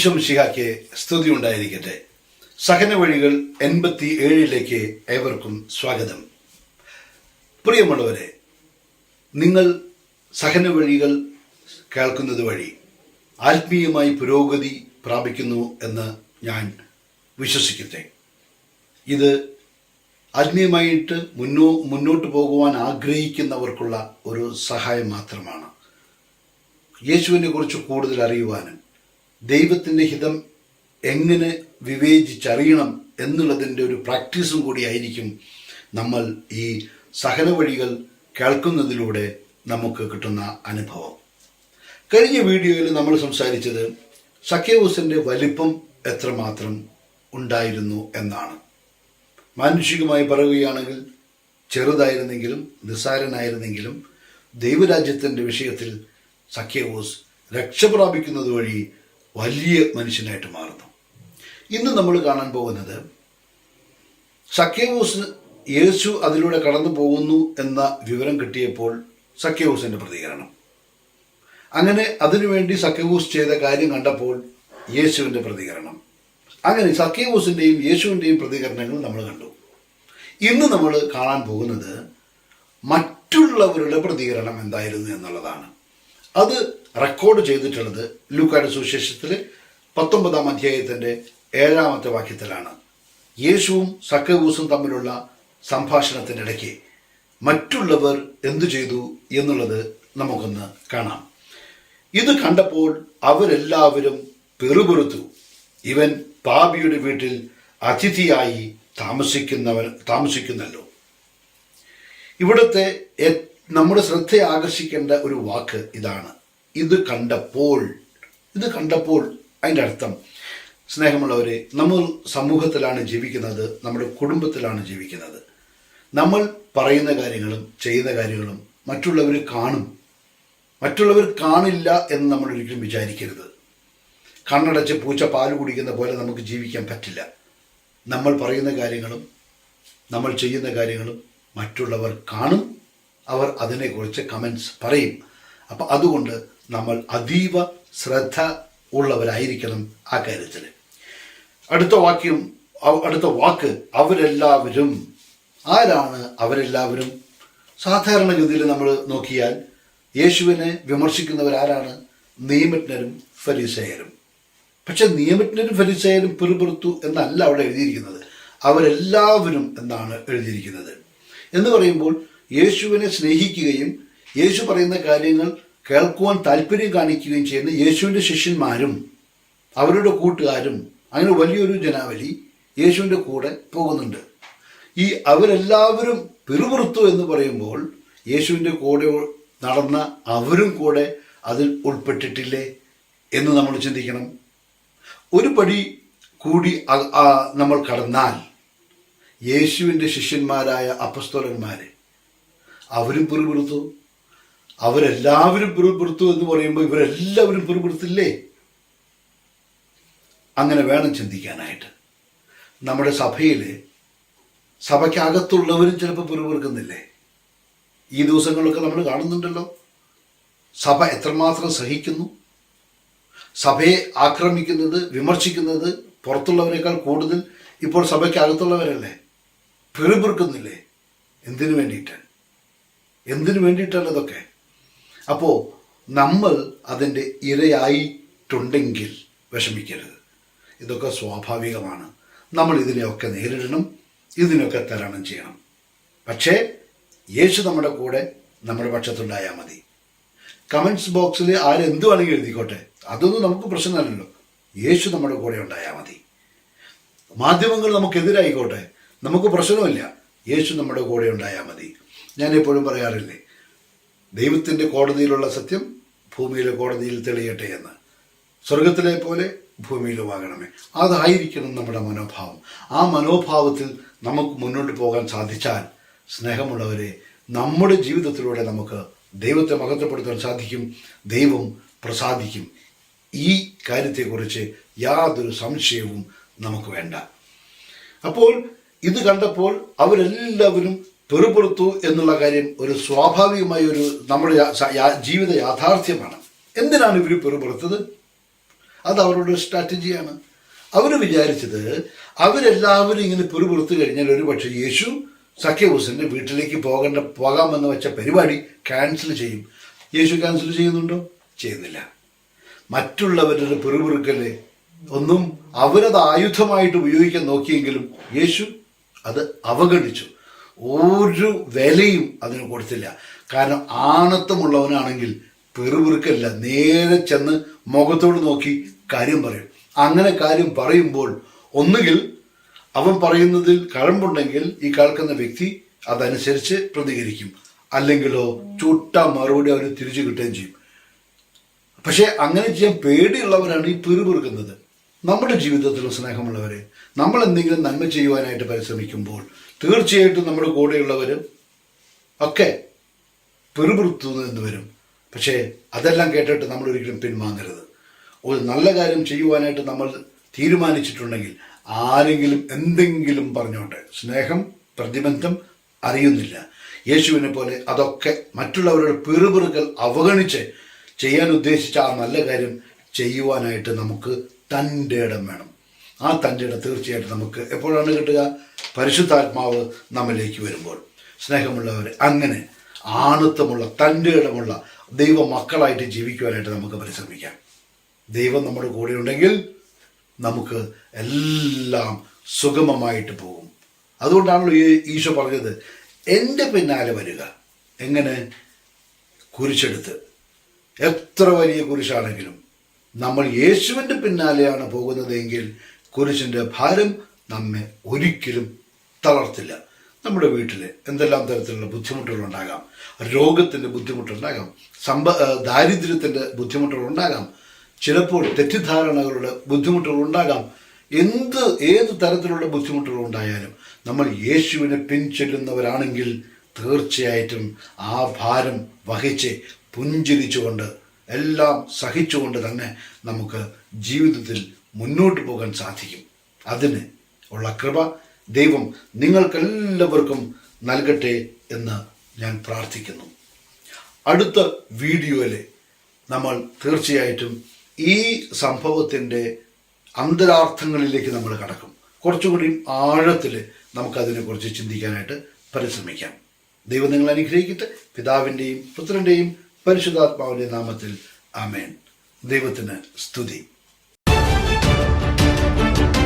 ഈശോ മിശിഹാക്ക് സ്തുതി ഉണ്ടായിരിക്കട്ടെ. സഹന വഴികൾ എൺപത്തി ഏഴിലേക്ക് ഏവർക്കും സ്വാഗതം. പ്രിയമുള്ളവരെ നിങ്ങൾ സഹന വഴികൾ കേൾക്കുന്നത് വഴി ആത്മീയമായി പുരോഗതി പ്രാപിക്കുന്നു എന്ന് ഞാൻ വിശ്വസിക്കട്ടെ. ഇത് ആത്മീയമായിട്ട് മുന്നോ മുന്നോട്ട് പോകുവാൻ ആഗ്രഹിക്കുന്നവർക്കുള്ള ഒരു സഹായം മാത്രമാണ്. യേശുവിനെ കുറിച്ച് കൂടുതൽ അറിയുവാനും ദൈവത്തിന്റെ ഹിതം എങ്ങനെ വിവേചിച്ചറിയണം എന്നുള്ളതിന്റെ ഒരു പ്രാക്ടീസും കൂടിയായിരിക്കും നമ്മൾ ഈ സഹന വഴികൾ കേൾക്കുന്നതിലൂടെ നമുക്ക് കിട്ടുന്ന അനുഭവം. കഴിഞ്ഞ വീഡിയോയിൽ നമ്മൾ സംസാരിച്ചത് സഖ്യവൂസിന്റെ വലിപ്പം എത്രമാത്രം ഉണ്ടായിരുന്നു എന്നാണ്. മാനുഷികമായി പറയുകയാണെങ്കിൽ ചെറുതായിരുന്നെങ്കിലും നിസ്സാരനായിരുന്നെങ്കിലും ദൈവരാജ്യത്തിന്റെ വിഷയത്തിൽ സഖ്യവൂസ് രക്ഷപ്രാപിക്കുന്നത് വഴി വലിയ മനുഷ്യനായിട്ട് മാറുന്നു. ഇന്ന് നമ്മൾ കാണാൻ പോകുന്നത് സഖ്യവൂസ് യേശു അതിലൂടെ കടന്നു പോകുന്നു എന്ന വിവരം കിട്ടിയപ്പോൾ സഖ്യവൂസിന്റെ പ്രതികരണം. അങ്ങനെ അതിനുവേണ്ടി സഖ്യവൂസ് ചെയ്ത കാര്യം കണ്ടപ്പോൾ യേശുവിന്റെ പ്രതികരണം. അങ്ങനെ സഖ്യവൂസിന്റെയും യേശുവിന്റെയും പ്രതികരണങ്ങൾ നമ്മൾ കണ്ടു. ഇന്ന് നമ്മൾ കാണാൻ പോകുന്നത് മറ്റുള്ളവരുടെ പ്രതികരണം എന്തായിരുന്നു എന്നുള്ളതാണ്. അത് റെക്കോർഡ് ചെയ്തിട്ടുള്ളത് ലൂക്കാട് സുവിശേഷത്തിലെ പത്തൊമ്പതാം അധ്യായത്തിന്റെ ഏഴാമത്തെ വാക്യത്തിലാണ്. യേശുവും സക്കവൂസും തമ്മിലുള്ള സംഭാഷണത്തിനിടയ്ക്ക് മറ്റുള്ളവർ എന്തു ചെയ്തു എന്നുള്ളത് നമുക്കൊന്ന് കാണാം. ഇത് കണ്ടപ്പോൾ അവരെല്ലാവരും പെറുപെറുത്തു ഇവൻ പാപിയുടെ വീട്ടിൽ അതിഥിയായി താമസിക്കുന്നവൻ താമസിക്കുന്നല്ലോ. ഇവിടുത്തെ നമ്മുടെ ശ്രദ്ധയെ ആകർഷിക്കേണ്ട ഒരു വാക്ക് ഇതാണ്. ഇത് കണ്ടപ്പോൾ ഇത് കണ്ടപ്പോൾ അതിന്റെ അർത്ഥം സ്നേഹമുള്ളവരെ നമ്മൾ സമൂഹത്തിലാണ് ജീവിക്കുന്നത് നമ്മുടെ കുടുംബത്തിലാണ് ജീവിക്കുന്നത്. നമ്മൾ പറയുന്ന കാര്യങ്ങളും ചെയ്യുന്ന കാര്യങ്ങളും മറ്റുള്ളവർ കാണും. മറ്റുള്ളവർ കാണില്ല എന്ന് നമ്മൾ ഒരിക്കലും വിചാരിക്കരുത്. കണ്ണടച്ച് പൂച്ച പാൽ കുടിക്കുന്ന പോലെ നമുക്ക് ജീവിക്കാൻ പറ്റില്ല. നമ്മൾ പറയുന്ന കാര്യങ്ങളും നമ്മൾ ചെയ്യുന്ന കാര്യങ്ങളും മറ്റുള്ളവർ കാണും. അവർ അതിനെക്കുറിച്ച് കമൻസ് പറയും. അപ്പം അതുകൊണ്ട് നമ്മൾ അതീവ ശ്രദ്ധ ഉള്ളവരായിരിക്കണം ആ കാര്യത്തിൽ അടുത്ത വാക്യം അടുത്ത വാക്ക് അവരെല്ലാവരും. ആരാണ് അവരെല്ലാവരും? സാധാരണഗതിയിൽ നമ്മൾ നോക്കിയാൽ യേശുവിനെ വിമർശിക്കുന്നവരാരാണ് നിയമജ്ഞരും ഫരീസയരും. പക്ഷെ നിയമജ്ഞരും ഫരിസേയരും പിറുപിറുത്തു എന്നല്ല അവിടെ എഴുതിയിരിക്കുന്നത്. അവരെല്ലാവരും എന്നാണ് എഴുതിയിരിക്കുന്നത്. എന്ന് പറയുമ്പോൾ യേശുവിനെ സ്നേഹിക്കുകയും യേശു പറയുന്ന കാര്യങ്ങൾ കേൾക്കുവാൻ താല്പര്യം കാണിക്കുകയും ചെയ്യുന്ന യേശുവിന്റെ ശിഷ്യന്മാരും അവരുടെ കൂട്ടുകാരും അങ്ങനെ വലിയൊരു ജനാവലി യേശുവിന്റെ കൂടെ പോകുന്നുണ്ട്. ഈ അവരെല്ലാവരും പിറുപുറുത്തു എന്ന് പറയുമ്പോൾ യേശുവിന്റെ കൂടെ നടന്ന അവരും കൂടെ അതിൽ ഉൾപ്പെട്ടിട്ടില്ലേ എന്ന് നമ്മൾ ചിന്തിക്കണം. ഒരു പടി കൂടി നമ്മൾ കടന്നാൽ യേശുവിന്റെ ശിഷ്യന്മാരായ അപ്പസ്തോലന്മാരെ അവരും പിറുപിറുത്തു. അവരെല്ലാവരും പിറുപിറുത്തു എന്ന് പറയുമ്പോൾ ഇവരെല്ലാവരും പിറുപിറുത്തില്ലേ അങ്ങനെ വേണം ചിന്തിക്കാനായിട്ട്. നമ്മുടെ സഭയിൽ സഭയ്ക്കകത്തുള്ളവരും ചിലപ്പോൾ പിറുപിറുക്കുന്നില്ലേ ഈ ദിവസങ്ങളൊക്കെ നമ്മൾ കാണുന്നുണ്ടല്ലോ. സഭ എത്രമാത്രം സഹിക്കുന്നു? സഭയെ ആക്രമിക്കുന്നത് വിമർശിക്കുന്നത് പുറത്തുള്ളവരെക്കാൾ കൂടുതൽ ഇപ്പോൾ സഭയ്ക്കകത്തുള്ളവരല്ലേ? പിറുപിറുക്കുന്നില്ലേ? എന്തിനു വേണ്ടിയിട്ട്? എന്തിനു വേണ്ടിയിട്ടാണ് ഇതൊക്കെ? അപ്പോൾ നമ്മൾ അതിന്റെ ഇരയായിട്ടുണ്ടെങ്കിൽ വിഷമിക്കരുത്. ഇതൊക്കെ സ്വാഭാവികമാണ്. നമ്മൾ ഇതിനെയൊക്കെ നേരിടണം ഇതിനൊക്കെ തരണം ചെയ്യണം. പക്ഷേ യേശു നമ്മുടെ കൂടെ നമ്മുടെ പക്ഷത്തുണ്ടായാൽ മതി. കമൻസ് ബോക്സിൽ ആരെന്തു വേണമെങ്കിൽ എഴുതിക്കോട്ടെ. അതൊന്നും നമുക്ക് പ്രശ്നമല്ലല്ലോ. യേശു നമ്മുടെ കൂടെ ഉണ്ടായാൽ മതി. മാധ്യമങ്ങൾ നമുക്കെതിരായിക്കോട്ടെ നമുക്ക് പ്രശ്നമില്ല. യേശു നമ്മുടെ കൂടെ ഉണ്ടായാൽ മതി. ഞാൻ എപ്പോഴും പറയാറില്ലേ ദൈവത്തിന്റെ കോടതിയിലുള്ള സത്യം ഭൂമിയിലെ കോടതിയിൽ തെളിയട്ടെ എന്ന്. സ്വർഗത്തിലെ പോലെ ഭൂമിയിലുമാകണമേ. അതായിരിക്കണം നമ്മുടെ മനോഭാവം. ആ മനോഭാവത്തിൽ നമുക്ക് മുന്നോട്ട് പോകാൻ സാധിച്ചാൽ സ്നേഹമുള്ളവരെ നമ്മുടെ ജീവിതത്തിലൂടെ നമുക്ക് ദൈവത്തെ മഹത്വപ്പെടുത്താൻ സാധിക്കും ദൈവം പ്രസാദിക്കും. ഈ കാര്യത്തെക്കുറിച്ച് യാതൊരു സംശയവും നമുക്ക് വേണ്ട. അപ്പോൾ ഇത് കണ്ടപ്പോൾ അവരെല്ലാവരും പെറുപുറത്തു എന്നുള്ള കാര്യം ഒരു സ്വാഭാവികമായ ഒരു നമ്മുടെ ജീവിത യാഥാർത്ഥ്യമാണ്. എന്തിനാണ് ഇവർ പെറുപുറത്തത്? അത് അവരുടെ സ്ട്രാറ്റജിയാണ്. അവർ വിചാരിച്ചത് അവരെല്ലാവരും ഇങ്ങനെ പിറുപിറുത്തു കഴിഞ്ഞാൽ ഒരു പക്ഷേ യേശു സഖ്യബൂസിന്റെ വീട്ടിലേക്ക് പോകേണ്ട പോകാമെന്ന് വെച്ച പരിപാടി ക്യാൻസൽ ചെയ്യും. യേശു ക്യാൻസൽ ചെയ്യുന്നുണ്ടോ? ചെയ്യുന്നില്ല. മറ്റുള്ളവരുടെ പിറുപിറുക്കൽ ഒന്നും അവരത് ആയുധമായിട്ട് ഉപയോഗിക്കാൻ നോക്കിയെങ്കിലും യേശു അത് അവഗണിച്ചു. ഒരു വിലയും അതിന് കൊടുത്തില്ല. കാരണം ആണത്വമുള്ളവനാണെങ്കിൽ പെറുപിറുക്കല്ല. നേരെ ചെന്ന് മുഖത്തോട് നോക്കി കാര്യം പറയും. അങ്ങനെ കാര്യം പറയുമ്പോൾ ഒന്നുകിൽ അവൻ പറയുന്നതിൽ കഴമ്പുണ്ടെങ്കിൽ ഈ കേൾക്കുന്ന വ്യക്തി അതനുസരിച്ച് പ്രതികരിക്കും. അല്ലെങ്കിലോ ചുട്ട മറുപടി അവന് തിരിച്ചു കിട്ടുകയും ചെയ്യും. പക്ഷേ അങ്ങനെ ചെയ്യാൻ പേടിയുള്ളവരാണ് ഈ പിറുപിറുക്കുന്നത്. നമ്മുടെ ജീവിതത്തിലുള്ള സ്നേഹമുള്ളവരെ നമ്മൾ എന്തെങ്കിലും നന്മ ചെയ്യുവാനായിട്ട് പരിശ്രമിക്കുമ്പോൾ തീർച്ചയായിട്ടും നമ്മുടെ കൂടെയുള്ളവരും ഒക്കെ പിറുപിറുത്തു എന്ന് വരും? പക്ഷേ അതെല്ലാം കേട്ടിട്ട് നമ്മൾ ഒരിക്കലും പിന്മാങ്ങരുത് ഒരു നല്ല കാര്യം ചെയ്യുവാനായിട്ട് നമ്മൾ തീരുമാനിച്ചിട്ടുണ്ടെങ്കിൽ ആരെങ്കിലും എന്തെങ്കിലും പറഞ്ഞോട്ടെ. സ്നേഹം പ്രതിബന്ധം അറിയുന്നില്ല. യേശുവിനെ പോലെ അതൊക്കെ മറ്റുള്ളവരുടെ പിറുപിറുകൾ അവഗണിച്ച് ചെയ്യാൻ ഉദ്ദേശിച്ച ആ നല്ല കാര്യം ചെയ്യുവാനായിട്ട് നമുക്ക് തന്റെ ഇടം വേണം. ആ തന്റെ തീർച്ചയായിട്ടും നമുക്ക് എപ്പോഴാണ് കിട്ടുക? പരിശുദ്ധാത്മാവ് നമ്മിലേക്ക് വരുമ്പോൾ. സ്നേഹമുള്ളവർ അങ്ങനെ ആണത്വമുള്ള തന്റെ ഇടമുള്ള ദൈവ മക്കളായിട്ട് ജീവിക്കുവാനായിട്ട് നമുക്ക് പരിശ്രമിക്കാം. ദൈവം നമ്മുടെ കൂടെ ഉണ്ടെങ്കിൽ നമുക്ക് എല്ലാം സുഗമമായിട്ട് പോകും. അതുകൊണ്ടാണല്ലോ ഈ ഈശോ പറഞ്ഞത് എന്റെ പിന്നാലെ വരിക. എങ്ങനെ? കുരിശെടുത്ത്. എത്ര വലിയ കുരിശാണെങ്കിലും നമ്മൾ യേശുവിന്റെ പിന്നാലെയാണ് പോകുന്നതെങ്കിൽ കുരിശിന്റെ ഭാരം നമ്മെ ഒരിക്കലും തളർത്തില്ല. നമ്മുടെ വീട്ടിൽ എന്തെല്ലാം തരത്തിലുള്ള ബുദ്ധിമുട്ടുകളുണ്ടാകാം? രോഗത്തിന്റെ ബുദ്ധിമുട്ടുണ്ടാകാം. സമ്പ ദാരിദ്ര്യത്തിന്റെ ബുദ്ധിമുട്ടുകളുണ്ടാകാം. ചിലപ്പോൾ തെറ്റിദ്ധാരണകളുടെ ബുദ്ധിമുട്ടുകളുണ്ടാകാം. എന്ത് ഏത് തരത്തിലുള്ള ബുദ്ധിമുട്ടുകൾ ഉണ്ടായാലും നമ്മൾ യേശുവിനെ പിൻചെല്ലുന്നവരാണെങ്കിൽ തീർച്ചയായിട്ടും ആ ഭാരം വഹിച്ച് പുഞ്ചിരിച്ചുകൊണ്ട് എല്ലാം സഹിച്ചുകൊണ്ട് തന്നെ നമുക്ക് ജീവിതത്തിൽ മുന്നോട്ട് പോകാൻ സാധിക്കും. അതിന് ഉള്ള കൃപ ദൈവം നിങ്ങൾക്കെല്ലാവർക്കും നൽകട്ടെ എന്ന് ഞാൻ പ്രാർത്ഥിക്കുന്നു. അടുത്ത വീഡിയോയിൽ നമ്മൾ തീർച്ചയായിട്ടും ഈ സംഭവത്തിന്റെ അന്തരാർത്ഥങ്ങളിലേക്ക് നമ്മൾ കടക്കും. കുറച്ചുകൂടി ആഴത്തിൽ നമുക്കതിനെക്കുറിച്ച് ചിന്തിക്കാനായിട്ട് പരിശ്രമിക്കാം. ദൈവം നിങ്ങൾ അനുഗ്രഹിക്കട്ടെ. പിതാവിന്റെയും പുത്രന്റെയും പരിശുദ്ധാത്മാവിന്റെ നാമത്തിൽ ആമേൻ. ദൈവത്തിന് സ്തുതി. thank you